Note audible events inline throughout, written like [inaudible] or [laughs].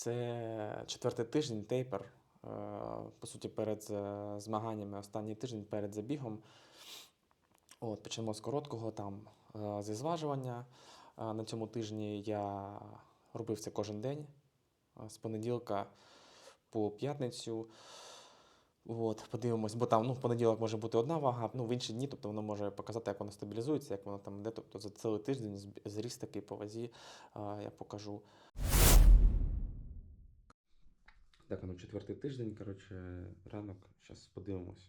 Це четвертий тиждень тейпер. Е, По суті, перед е, змаганнями останній тиждень перед забігом. От, почнемо з короткого там е, зі зважування. На цьому тижні я робив це кожен день з понеділка по п'ятницю. От, подивимось, бо там ну, в понеділок може бути одна вага, ну в інші дні, тобто воно може показати, як воно стабілізується, як воно там йде. Тобто за цілий тиждень зріст такий по вазі я покажу. Так, ну четвертий тиждень, коротше, ранок. Зараз подивимось.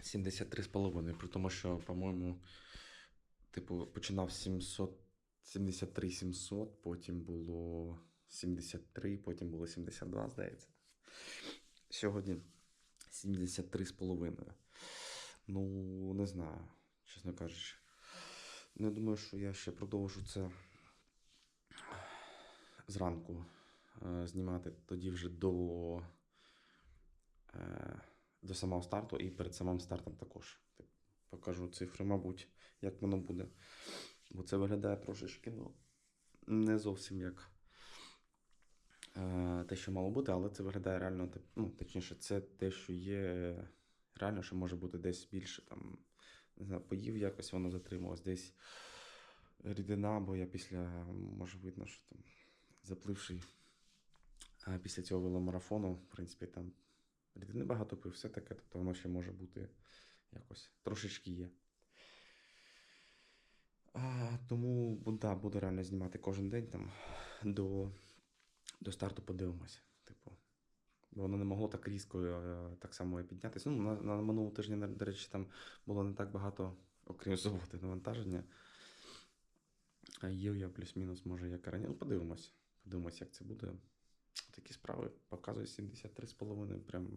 Сімдесят три з половиною, при тому, що, по-моєму, типу, починав 700, 73 700, потім було 73, потім було 72, здається. Сьогодні 73 з половиною. Ну, не знаю, чесно кажучи. Ну, я думаю, що я ще продовжу це зранку е, знімати тоді вже до, е, до самого старту і перед самим стартом також. Так, покажу цифри, мабуть, як воно буде. Бо це виглядає трошечки, ну, не зовсім як е, те, що мало бути, але це виглядає реально, ну, точніше, це те, що є реально, що може бути десь більше там, не знаю, поїв якось, воно затрималось, десь рідина, бо я після, може видно, що там запливший а після цього веломарафону, в принципі, там рідини багато пив, все таке, тобто воно ще може бути якось трошечки є. А, тому да, буду реально знімати кожен день там до, до старту подивимося. Воно не могло так різко е, так само і піднятися. Ну, на, на минулому тижні, до речі, там було не так багато, окрім суботи, навантаження. А їв я плюс-мінус, може, як раніше. Ну, подивимось. Подивимось, як це буде. Такі справи. Показує 73,5. Прям.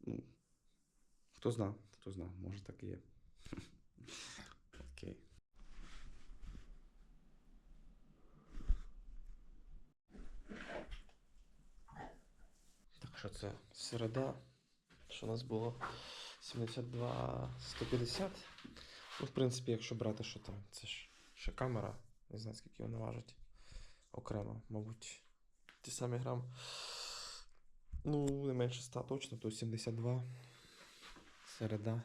Ну, хто зна, хто зна, може так і є. Окей. Так, що це? Середа. Що у нас було? 72 150. Ну, в принципі, якщо брати, що там, це ж ще камера. Не знаю, скільки вона важить. Окремо, мабуть, ті самі грам. Ну, не менше 100 точно, то 72. Середа.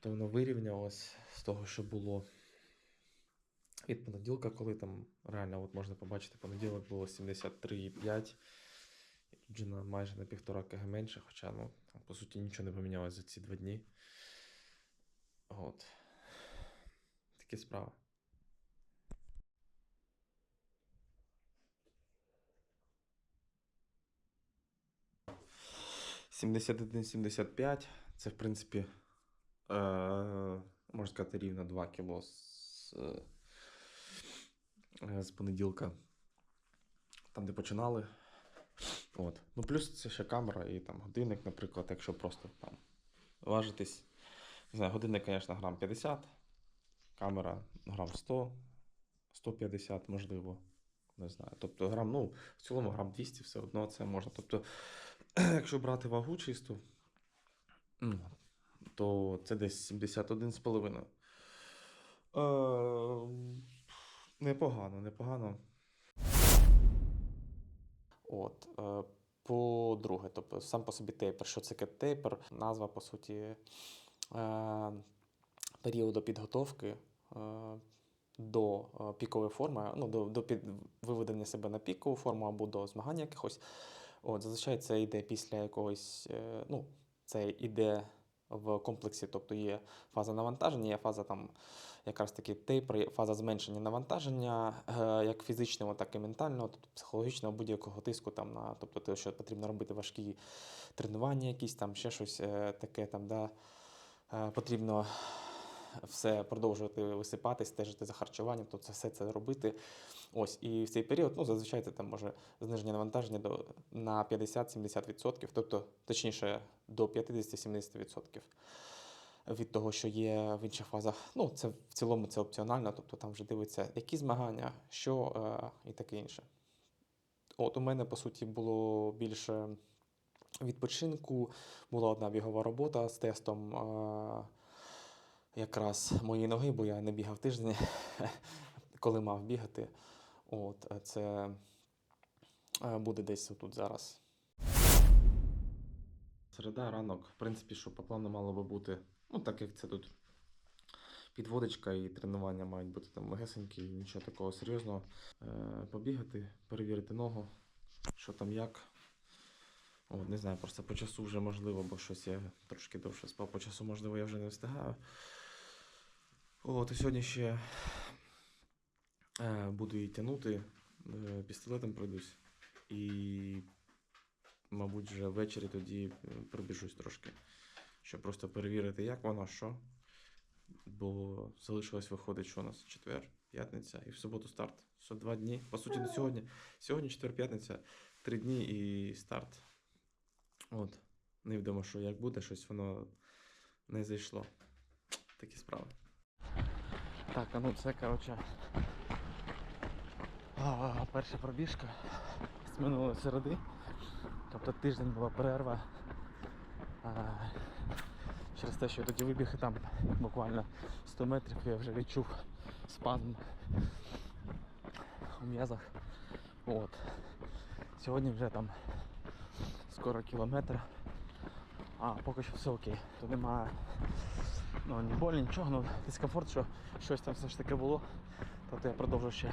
Тобто воно вирівнялось з того, що було від понеділка, коли там реально от можна побачити, понеділок було 73,5. І на майже на півтора кг менше, хоча ну, там, по суті нічого не помінялось за ці два дні. От. Такі справи. Сімдесят. Це, в принципі, е, можна сказати, рівно 2 кіло з, е, з понеділка. Там, де починали. От. Ну, плюс це ще камера і там годинник, наприклад, якщо просто там важитись. Не знаю, годинник, звісно, грам 50, камера грам 100, 150, можливо. Не знаю. Тобто грам, ну, в цілому грам 200 все одно це можна. Тобто, [clears throat] якщо брати вагу чисту, ну, то це десь 71,5. Е, непогано, непогано. От, е, по-друге, тобто сам по собі тейпер. Що це тейпер? Назва, по суті, е, періоду підготовки е, до пікової форми, ну, до, до під виведення себе на пікову форму або до змагань якихось. От, зазвичай це йде після якогось, ну, це йде в комплексі, тобто є фаза навантаження, є фаза там якраз таки тейпер, фаза зменшення навантаження, е, як фізичного, так і ментального, тобто психологічного будь-якого тиску там на, тобто те, що потрібно робити важкі тренування, якісь там ще щось е, таке там, да, е, потрібно все продовжувати висипати, стежити за харчуванням, то це все це робити. Ось, і в цей період, ну, зазвичай це там може зниження навантаження до, на 50-70%, тобто, точніше, до 50-70% від того, що є в інших фазах. Ну, це в цілому це опціонально, тобто там вже дивиться, які змагання, що е, і таке інше. От у мене, по суті, було більше відпочинку була одна бігова робота з тестом е, якраз моєї ноги, бо я не бігав тиждень, [laughs] коли мав бігати. От, е, це е, буде десь тут зараз. Середа, ранок, в принципі, що по плану мало би бути. Ну, так як це тут підводочка і тренування мають бути там легесенькі, нічого такого серйозного. Е, побігати, перевірити ногу, що там як. О, не знаю, просто по часу вже можливо, бо щось я трошки довше спав. По часу, можливо, я вже не встигаю. От, і сьогодні ще е, буду її тягнути, е, пістолетом пройдусь. І, мабуть, вже ввечері тоді пробіжусь трошки, щоб просто перевірити, як воно, що. Бо залишилось виходить, що у нас четвер, п'ятниця і в суботу старт. Все два дні. По суті, до сьогодні. Сьогодні четвер, п'ятниця, три дні і старт. От. Невідомо, що як буде, щось воно не зайшло. Такі справи. Так, а ну це, коротше. Перша пробіжка з минулої середи. Тобто тиждень була перерва. Через те, що я тоді вибіг і там буквально 100 метрів я вже відчув спазм у м'язах. От. Сьогодні вже там скоро кілометр. А поки що все окей. Тут немає ну, ні болі, нічого, ну дискомфорт, що щось там все ж таки було. Тобто я продовжую ще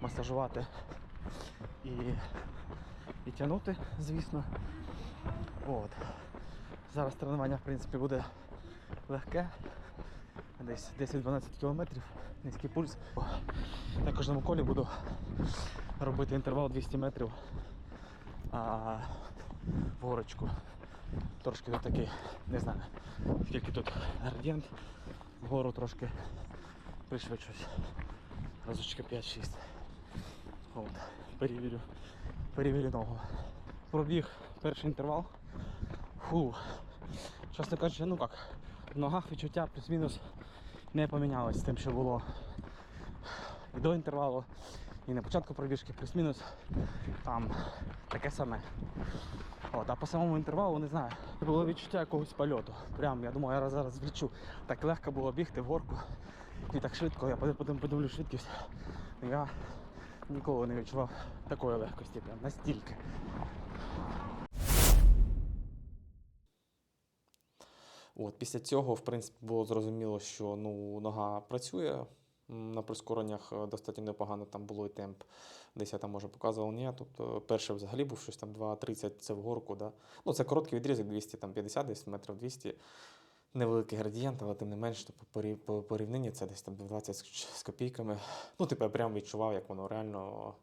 масажувати і, і тягнути, звісно. От. Зараз тренування в принципі буде легке. Десь 10-12 кілометрів, низький пульс. На кожному колі буду робити інтервал 200 метрів а, в горочку. Трошки тут такий, не знаю, скільки тут градієнт. Вгору трошки пришвидшусь. Разочка 5-6. От, перевірю. Перевірю ногу. Пробіг перший інтервал. Фу. Чесно кажучи, ну як, в ногах відчуття плюс-мінус не помінялось з тим, що було і до інтервалу, і на початку пробіжки плюс-мінус там таке саме. От, а по самому інтервалу не знаю. Було відчуття якогось польоту. Прям я думаю, я зараз влічу. Так легко було бігти в горку. І так швидко, я потім подивлю швидкість. Я ніколи не відчував такої легкості, прям настільки. От, після цього, в принципі, було зрозуміло, що ну, нога працює. На прискореннях е, достатньо непогано там було і темп. Десь я там може показував ні. Тобто перший взагалі був щось там 2.30, це в горку. Да? Ну, це короткий відрізок, 250 десь метрів 200. Невеликий градієнт, але тим не менш, типу, по порівнянні це десь там 20 з з копійками. Ну, типу, я прям відчував, як воно реально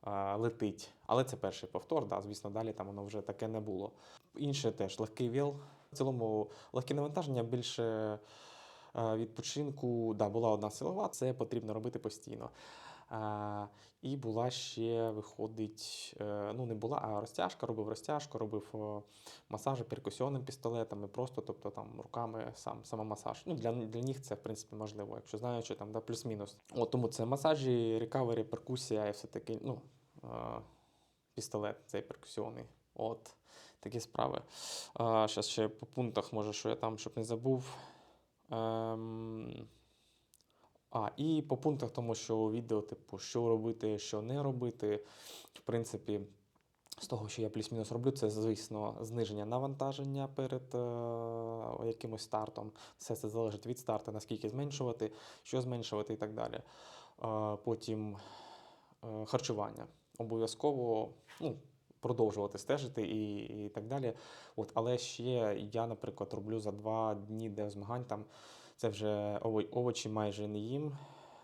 а, летить. Але це перший повтор, да, звісно, далі там воно вже таке не було. Інше теж легкий віл. В цілому легке навантаження більше е, відпочинку. Да, була одна силова, це потрібно робити постійно. А, і була ще, виходить, е, ну не була, а розтяжка, робив розтяжку, робив масажі перкусіонним пістолетом і просто, тобто там руками сам самомасаж. Ну, для, для них це в принципі можливо, якщо знаючи там да, плюс-мінус. От тому це масажі, рекавері, перкусія і все таки, ну, е, пістолет цей перкусіонний. От такі справи. Зараз ще по пунктах, може, що я там, щоб не забув. Ем... А, і по пунктах, тому що відео, типу, що робити, що не робити. В принципі, з того, що я плюс-мінус роблю, це, звісно, зниження навантаження перед е, якимось стартом. Все це залежить від старту, наскільки зменшувати, що зменшувати і так далі. Е, потім е, харчування. Обов'язково ну, продовжувати стежити і, і так далі. От, але ще я, наприклад, роблю за два дні де змагань там. Це вже овочі майже не їм.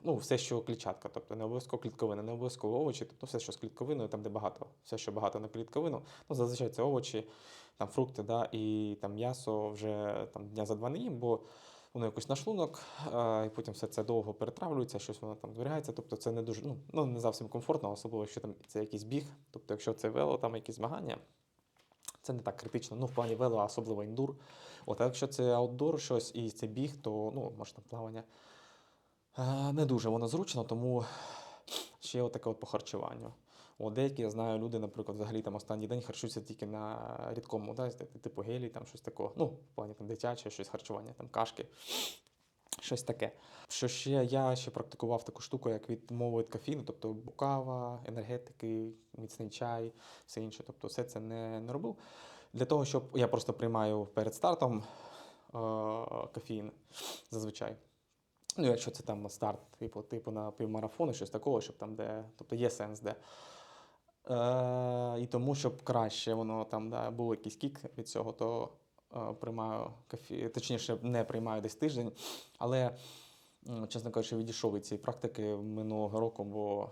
Ну, все, що клітчатка, тобто не обов'язково клітковина, не обов'язково овочі, тобто все, що з клітковиною, там, де багато, все, що багато на клітковину. Ну, зазвичай це овочі, там фрукти, да, і там м'ясо вже там, дня за два не їм, бо воно якось на шлунок, і потім все це довго перетравлюється, щось воно там зберігається. Тобто це не дуже, ну, ну не зовсім комфортно, особливо, якщо там це якийсь біг. Тобто, якщо це вело, там якісь змагання, це не так критично. Ну, в плані вело, а особливо індур. От, а якщо це аутдор щось і це біг, то ну, може там плавання. Не дуже воно зручно, тому ще отаке от по харчуванню. От деякі я знаю, люди, наприклад, взагалі там останній день харчуються тільки на рідкому, да, типу гелі, там щось такого. Ну, в плані там дитяче, щось харчування, там кашки. Щось таке. Що ще я ще практикував таку штуку, як від кофеїну, тобто кава, енергетики, міцний чай, все інше. Тобто, все це не, не робив. Для того, щоб я просто приймаю перед стартом е, кофеїн зазвичай. Ну, якщо це там старт, типу, типу на півмарафону, щось такого, щоб там, де. Тобто є сенс, де. Е, і тому, щоб краще воно там да, був якийсь кік від цього, то е, приймаю кофі, точніше, не приймаю десь тиждень. Але, чесно кажучи, відійшов від цієї практики минулого року, бо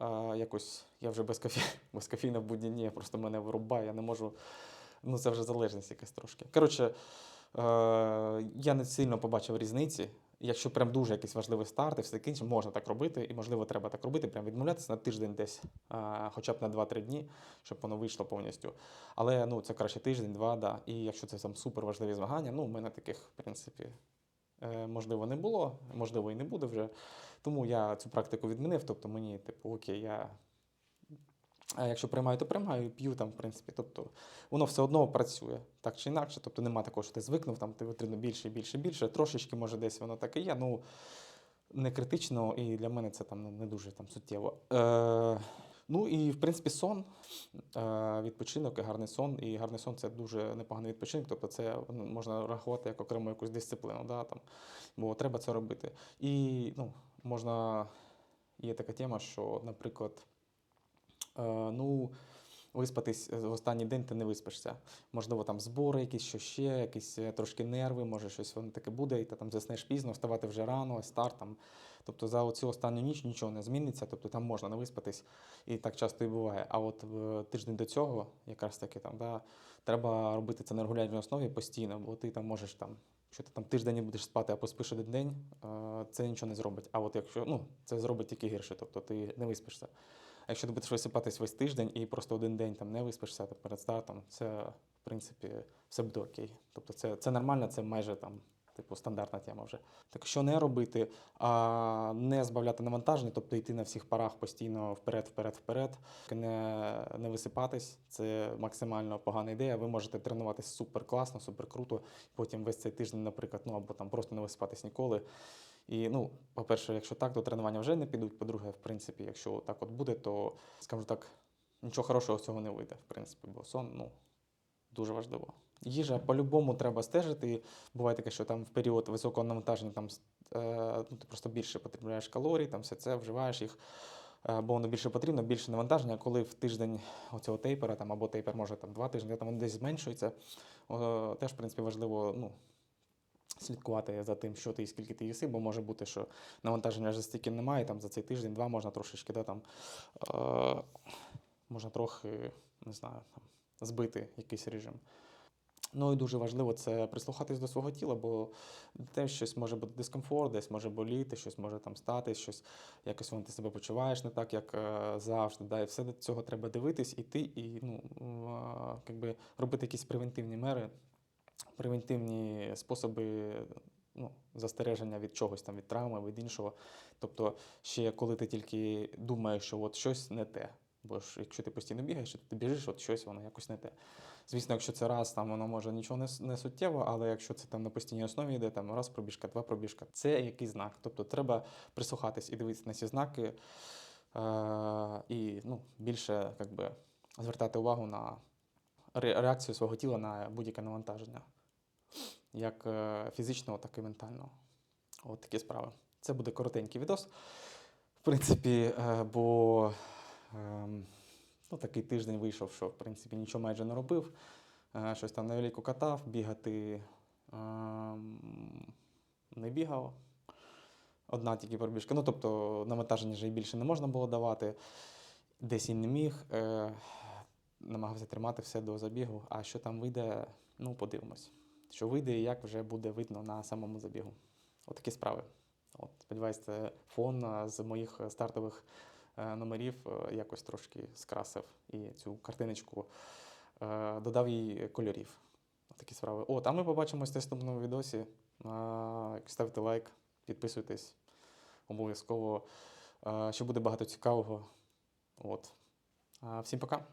е, якось я вже без кофі, [laughs] без кофеїна в будні дні, просто мене вирубає, я не можу. Ну, це вже залежність якась трошки. Коротше, я не сильно побачив різниці. Якщо прям дуже якийсь важливий старт і все таке інше, можна так робити, і можливо треба так робити, прям відмовлятися на тиждень десь, а, хоча б на 2-3 дні, щоб воно вийшло повністю. Але ну, це краще тиждень-два, да. І якщо це там супер важливі змагання, ну, у мене таких, в принципі, е, можливо, не було, можливо, і не буде вже. Тому я цю практику відмінив. Тобто мені, типу, окей, я. А якщо приймаю, то приймаю, п'ю там, в принципі. Тобто воно все одно працює так чи інакше. Тобто нема такого, що ти звикнув, там тобі потрібно більше, більше, більше. Трошечки, може, десь воно так і є. Ну не критично, і для мене це там ну, не дуже там суттєво. Е, ну і в принципі сон, е, відпочинок і гарний сон. І гарний сон це дуже непоганий відпочинок. Тобто це ну, можна рахувати як окрему якусь дисципліну. Да, там, бо треба це робити. І ну, можна. Є така тема, що, наприклад, ну, виспатись в останній день ти не виспишся. Можливо, там збори, якісь що ще, якісь е, трошки нерви, може щось воно таке буде, і ти там заснеш пізно, вставати вже рано, старт там. Тобто за оцю останню ніч нічого не зміниться, тобто там можна не виспатись, і так часто і буває. А от тиждень до цього, якраз таки там, да, треба робити це на регулярній основі постійно, бо ти там можеш там. Якщо ти там тиждень не будеш спати, а поспиш один день, е, це нічого не зробить. А от якщо ну, це зробить тільки гірше, тобто ти не виспишся. А якщо ти будеш висипатись весь тиждень і просто один день там не виспишся то перед стартом, це в принципі все буде окей. Тобто це, це нормально, це майже там. Типу стандартна тема вже. Так що не робити, а не збавляти навантаження, тобто йти на всіх парах постійно вперед, вперед, вперед, не, не висипатись. Це максимально погана ідея. Ви можете тренуватися супер класно, супер круто. Потім весь цей тиждень, наприклад, ну або там просто не висипатись ніколи. І ну, по-перше, якщо так, то тренування вже не підуть. По-друге, в принципі, якщо так от буде, то скажу так, нічого хорошого з цього не вийде, в принципі, бо сон ну, дуже важливо. Їжа по-любому треба стежити. Буває таке, що там в період високого навантаження там, е, ну, ти просто більше потребляєш калорій, там все це вживаєш їх. е, Бо воно більше потрібно, більше навантаження, коли в тиждень оцього тейпера, там, або тейпер може там, два тижні, там десь зменшується. О, теж, в принципі, важливо ну, слідкувати за тим, що ти і скільки ти їси, бо може бути, що навантаження вже стільки немає, там за цей тиждень-два можна трошечки, да, там, е, можна трохи, не знаю, там, збити якийсь режим. Ну і дуже важливо це прислухатись до свого тіла, бо теж щось може бути дискомфорт, десь може боліти, щось може там стати, щось якось воно ти себе почуваєш не так, як е, завжди. Да? І все до цього треба дивитись, іти і ну, е, якби робити якісь превентивні мери, превентивні способи ну, застереження від чогось там, від травми, від іншого. Тобто, ще коли ти тільки думаєш, що от щось не те. Бо ж якщо ти постійно бігаєш, що ти біжиш, от щось воно якось не те. Звісно, якщо це раз, там воно може нічого не, не суттєво, але якщо це там на постійній основі йде, там раз пробіжка, два пробіжка, це якийсь знак. Тобто треба прислухатись і дивитися на ці знаки, е- і ну, більше як би, звертати увагу на реакцію свого тіла на будь-яке навантаження, як е, фізичного, так і ментального. От такі справи. Це буде коротенький відос. В принципі, е, бо ем, ну, такий тиждень вийшов, що в принципі нічого майже не робив. Е, Щось там невелико катав, бігати ем, не бігав. Одна тільки пробіжка. Ну, тобто навантаження вже й більше не можна було давати. Десь і не міг. Намагався тримати все до забігу. А що там вийде, ну, подивимось. Що вийде і як вже буде видно на самому забігу. Отакі справи. От, сподіваюсь, фон з моїх стартових е, номерів е, якось трошки скрасив і цю картиночку е, додав їй кольорів. Такі справи. От, а ми побачимось в наступному відосі. Ставте лайк, підписуйтесь обов'язково. Ще буде багато цікавого. От. Всім пока.